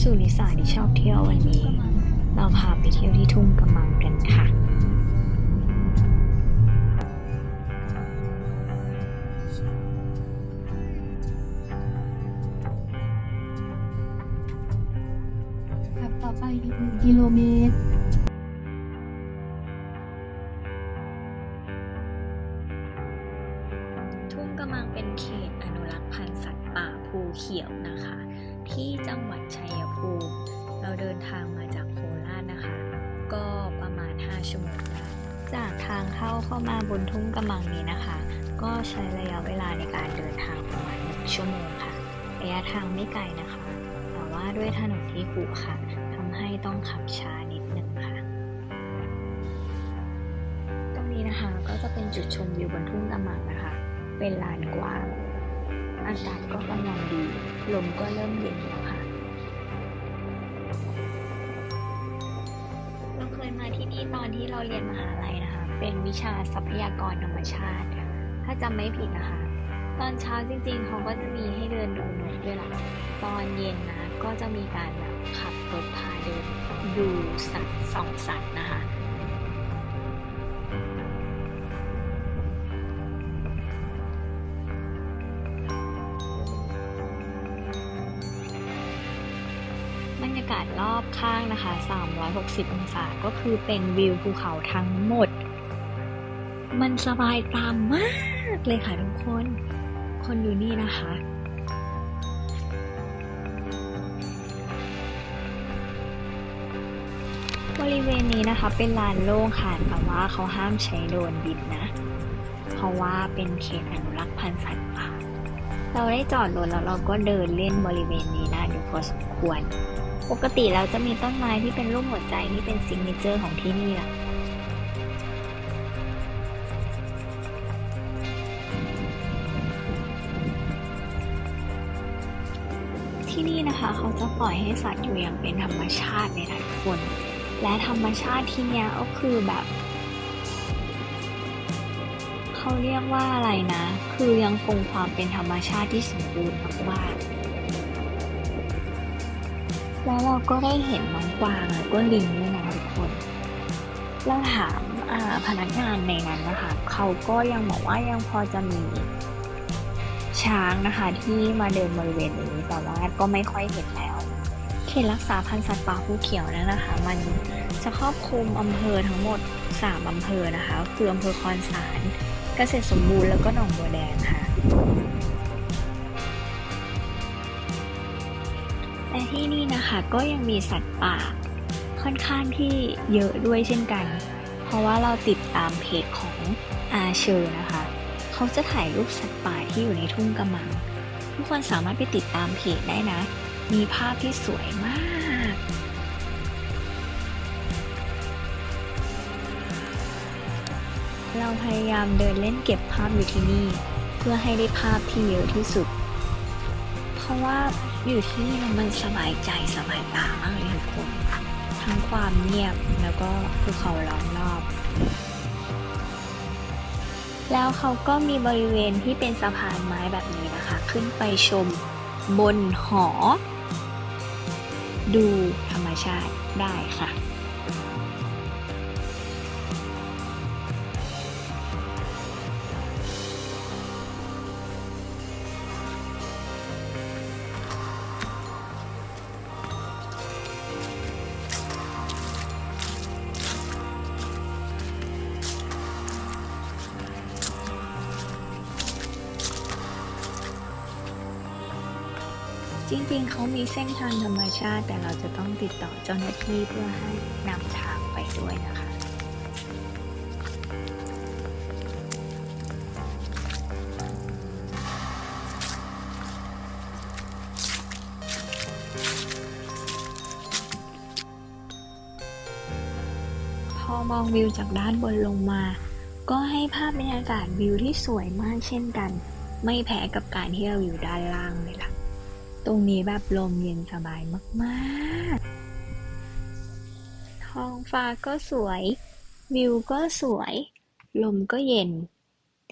สุริสาที่ชอบเที่ยววันนี้ เราพาไปเที่ยวที่ทุ่งกำมังกันค่ะ ขับต่อไปอีกหนึ่งกิโลเมตร ทุ่งกำมังเป็นเขตอนุรักษ์พันธุ์สัตว์ป่าภูเขียวนะคะ ที่จังหวัดชัยภูมิ เราเดินทางมาจากโคราชนะคะ ก็ประมาณ 5 ชั่วโมงได้จากทางเข้าเข้ามาบนทุ่งกำมังนี้นะคะ ก็ใช้ระยะเวลาในการเดินทางประมาณ 1 ชั่วโมงค่ะ ระยะทางไม่ไกลนะคะ แต่ว่าด้วยถนนที่ขรุขระทำให้ต้องขับช้านิดนึงค่ะตรงนี้นะคะก็จะเป็นจุดชมวิวบนทุ่งกำมังนะคะ เป็นลานกว้าง อากาศก็กำลังดี ลมก็เริ่มเย็นแล้วค่ะ เราเคยมาที่นี่ตอนที่เราเรียนมหาลัยนะคะ เป็นวิชาทรัพยากรธรรมชาติ ถ้าจำไม่ผิดนะคะ ตอนเช้าจริงๆ เขาก็จะมีให้เดินดูนกด้วยล่ะ ตอนเย็นนะก็จะมีการแบบขับรถพาเดินดูสัตว์สองสัตว์ บรรยากาศรอบข้างนะคะ 360 องศาก็คือเป็นวิวภูเขาทั้งหมด มันสบายตามมากเลยค่ะทุกคน คนอยู่นี่นะคะบริเวณนี้นะคะเป็นลานโล่งค่ะแต่ว่าเขาห้ามใช้โดรนบินนะ เพราะว่าเป็นเขตอนุรักษ์พันธุ์สัตว์ป่าเราได้จอดรถแล้วเราก็เดินเล่นบริเวณนี้นะอยู่พอสมควร ปกติเราจะมีต้นไม้ที่เป็นรูปหัวใจที่เป็นซิกเนเจอร์ของที่นี่แหละที่นี่นะคะเขาจะปล่อยให้สัตว์อยู่อย่างเป็นธรรมชาติในทุกคน และธรรมชาติที่เนี้ยก็คือแบบเขาเรียกว่าอะไรนะ คือยังคงความเป็นธรรมชาติที่สมบูรณ์มากๆ แล้วเราก็ได้เห็นน้องกวางแล้วก็ลิงด้วยนะทุกคน เราถามพนักงานในนั้นนะคะ เขาก็ยังบอกว่ายังพอจะมีช้างนะคะที่มาเดินบริเวณนี้แต่ว่าก็ไม่ค่อยเห็นแล้วเขตรักษาพันธุ์สัตว์ป่าภูเขียวนั้นนะคะ มันจะครอบคลุมอำเภอทั้งหมด 3อำเภอนะคะ คืออำเภอคอนสาร เกษตรสมบูรณ์แล้วก็หนองบัวแดงค่ะ แต่ที่นี่นะคะก็ยังมีสัตว์ป่าค่อนข้างที่เยอะด้วยเช่นกัน เพราะว่าเราติดตามเพจของอาเชอร์นะคะ เขาจะถ่ายรูปสัตว์ป่าที่อยู่ในทุ่งกำมัง ทุกคนสามารถไปติดตามเพจได้นะ มีภาพที่สวยมากเราพยายามเดินเล่นเก็บภาพอยู่ที่นี่ เพื่อให้ได้ภาพที่เยอะที่สุด ราะว่าอยู่ที่นี่มันสบายใจสบายตามากเลยทุกคน ทั้งความเงียบแล้วก็ภูเขาล้อมรอบ แล้วเขาก็มีบริเวณที่เป็นสะพานไม้แบบนี้นะคะ ขึ้นไปชมบนหอ ดูธรรมชาติได้ค่ะ จริงๆ เขามีเส้นทางธรรมชาติ แต่เราจะต้องติดต่อเจ้าหน้าที่เพื่อให้นำทางไปด้วยนะคะพอมองวิวจากด้านบนลงมา ก็ให้ภาพบรรยากาศวิวที่สวยมากเช่นกัน ไม่แพ้กับการที่เราอยู่ด้านล่างเลยล่ะ ตรงนี้แบบลมเย็นสบายมากๆ ท้องฟ้าก็สวย วิวก็สวย ลมก็เย็น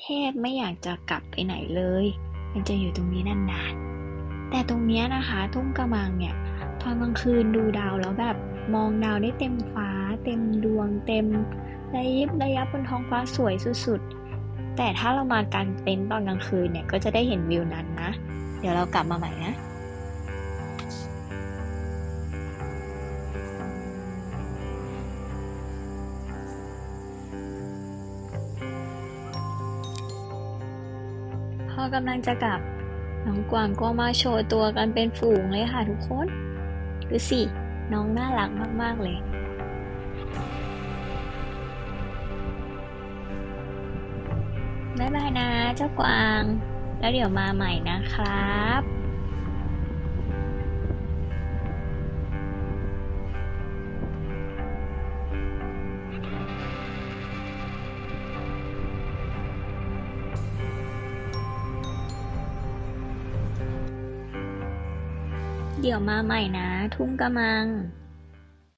แทบไม่อยากจะกลับไปไหนเลย มันจะอยู่ตรงนี้นานๆ แต่ตรงนี้นะคะ ทุ่งกระมังเนี่ย ตอนกลางคืนดูดาวแล้วแบบมองดาวได้เต็มฟ้า เต็มดวง เต็มระยิบระยับบนท้องฟ้าสวยสุดๆ แต่ถ้าเรามากางเต็นท์ตอนกลางคืนเนี่ย ก็จะได้เห็นวิวนั้นนะ เดี๋ยวเรากลับมาใหม่นะ อกำลังจะกลับน้องกวางก็มาโชว์ตัวกันเป็นฝูงเลยค่ะทุกคนดูสิน้องน่ารักมาก ๆ เลยบ๊ายบายนะเจ้ากวาง แล้วเดี๋ยวมาใหม่นะครับ เดี๋ยวมาใหม่นะ ทุ่งกระมัง